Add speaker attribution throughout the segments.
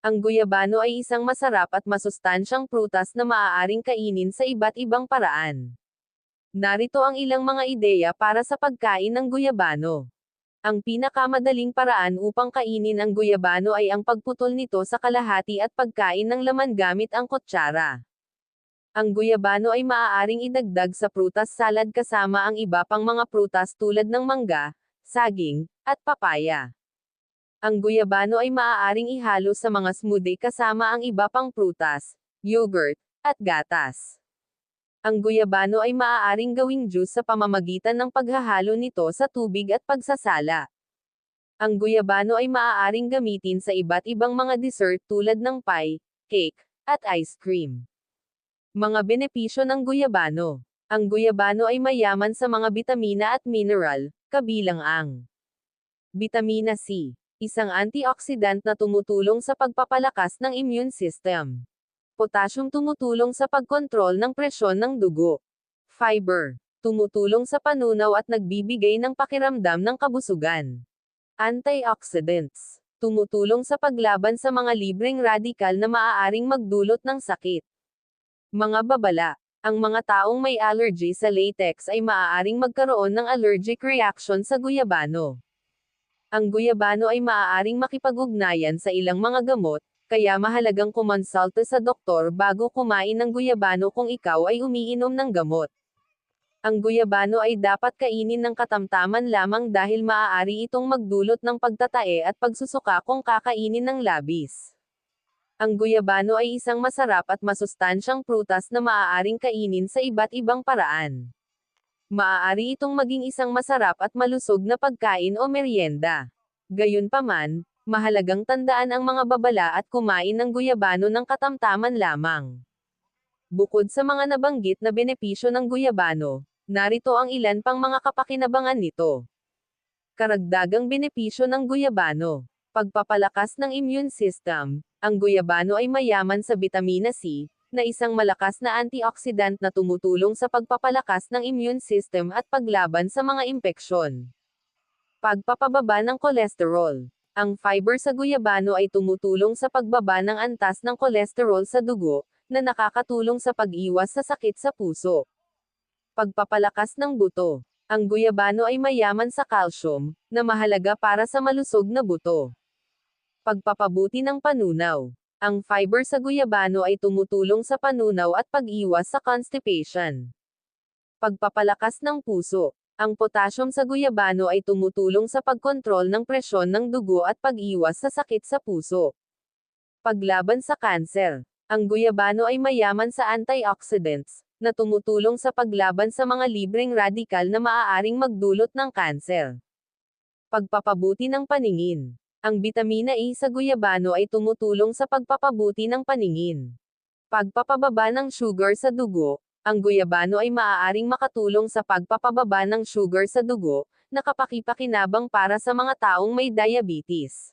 Speaker 1: Ang guyabano ay isang masarap at masustansyang prutas na maaaring kainin sa iba't ibang paraan. Narito ang ilang mga ideya para sa pagkain ng guyabano. Ang pinakamadaling paraan upang kainin ang guyabano ay ang pagputol nito sa kalahati at pagkain ng laman gamit ang kutsara. Ang guyabano ay maaaring idagdag sa prutas salad kasama ang iba pang mga prutas tulad ng mangga, saging, at papaya. Ang guyabano ay maaaring ihalo sa mga smoothie kasama ang iba pang prutas, yogurt, at gatas. Ang guyabano ay maaaring gawing juice sa pamamagitan ng paghahalo nito sa tubig at pagsasala. Ang guyabano ay maaaring gamitin sa iba't ibang mga dessert tulad ng pie, cake, at ice cream. Mga benepisyo ng guyabano. Ang guyabano ay mayaman sa mga bitamina at mineral, kabilang ang Vitamina C, isang antioxidant na tumutulong sa pagpapalakas ng immune system. Potasyum tumutulong sa pagkontrol ng presyon ng dugo. Fiber, tumutulong sa panunaw at nagbibigay ng pakiramdam ng kabusugan. Antioxidants, tumutulong sa paglaban sa mga libreng radikal na maaaring magdulot ng sakit. Mga babala, ang mga taong may allergy sa latex ay maaaring magkaroon ng allergic reaction sa guyabano. Ang guyabano ay maaaring makipag-ugnayan sa ilang mga gamot, kaya mahalagang kumonsulta sa doktor bago kumain ng guyabano kung ikaw ay umiinom ng gamot. Ang guyabano ay dapat kainin ng katamtaman lamang dahil maaari itong magdulot ng pagtatae at pagsusuka kung kakainin ng labis. Ang guyabano ay isang masarap at masustansyang prutas na maaaring kainin sa iba't ibang paraan. Maaari itong maging isang masarap at malusog na pagkain o merienda. Gayunpaman, mahalagang tandaan ang mga babala at kumain ng guyabano ng katamtaman lamang. Bukod sa mga nabanggit na benepisyo ng guyabano, narito ang ilan pang mga kapakinabangan nito. Karagdagang benepisyo ng guyabano. Pagpapalakas ng immune system, ang guyabano ay mayaman sa vitamina C, na isang malakas na antioxidant na tumutulong sa pagpapalakas ng immune system at paglaban sa mga impeksyon. Pagpapababa ng kolesterol. Ang fiber sa guyabano ay tumutulong sa pagbaba ng antas ng kolesterol sa dugo, na nakakatulong sa pag-iwas sa sakit sa puso. Pagpapalakas ng buto. Ang guyabano ay mayaman sa calcium, na mahalaga para sa malusog na buto. Pagpapabuti ng panunaw. Ang fiber sa guyabano ay tumutulong sa panunaw at pag-iwas sa constipation. Pagpapalakas ng puso. Ang potassium sa guyabano ay tumutulong sa pagkontrol ng presyon ng dugo at pag-iwas sa sakit sa puso. Paglaban sa kanser. Ang guyabano ay mayaman sa antioxidants, na tumutulong sa paglaban sa mga libreng radikal na maaaring magdulot ng kanser. Pagpapabuti ng paningin. Ang bitamina E sa guyabano ay tumutulong sa pagpapabuti ng paningin. Pagpapababa ng sugar sa dugo, ang guyabano ay maaaring makatulong sa pagpapababa ng sugar sa dugo, na kapakipakinabang para sa mga taong may diabetes.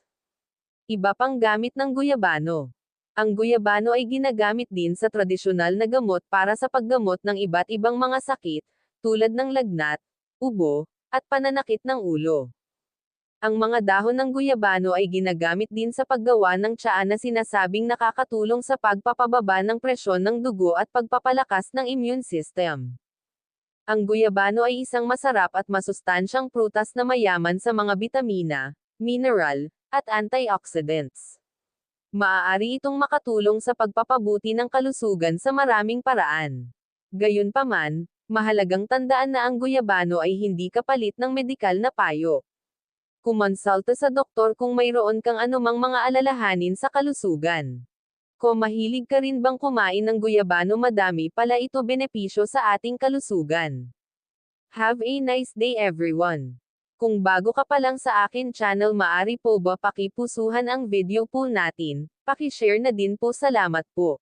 Speaker 1: Iba pang gamit ng guyabano. Ang guyabano ay ginagamit din sa tradisyonal na gamot para sa paggamot ng iba't ibang mga sakit, tulad ng lagnat, ubo, at pananakit ng ulo. Ang mga dahon ng guyabano ay ginagamit din sa paggawa ng tsaa na sinasabing nakakatulong sa pagpapababa ng presyon ng dugo at pagpapalakas ng immune system. Ang guyabano ay isang masarap at masustansyang prutas na mayaman sa mga bitamina, mineral, at antioxidants. Maaari itong makatulong sa pagpapabuti ng kalusugan sa maraming paraan. Gayunpaman, mahalagang tandaan na ang guyabano ay hindi kapalit ng medikal na payo. Kumonsulta sa doktor kung mayroon kang anumang mga alalahanin sa kalusugan. Kung mahilig ka rin bang kumain ng guyabano madami pala ito benepisyo sa ating kalusugan. Have a nice day everyone. Kung bago ka pa lang sa akin channel maari po ba pakipusuhan ang video po natin, pakishare na din po salamat po.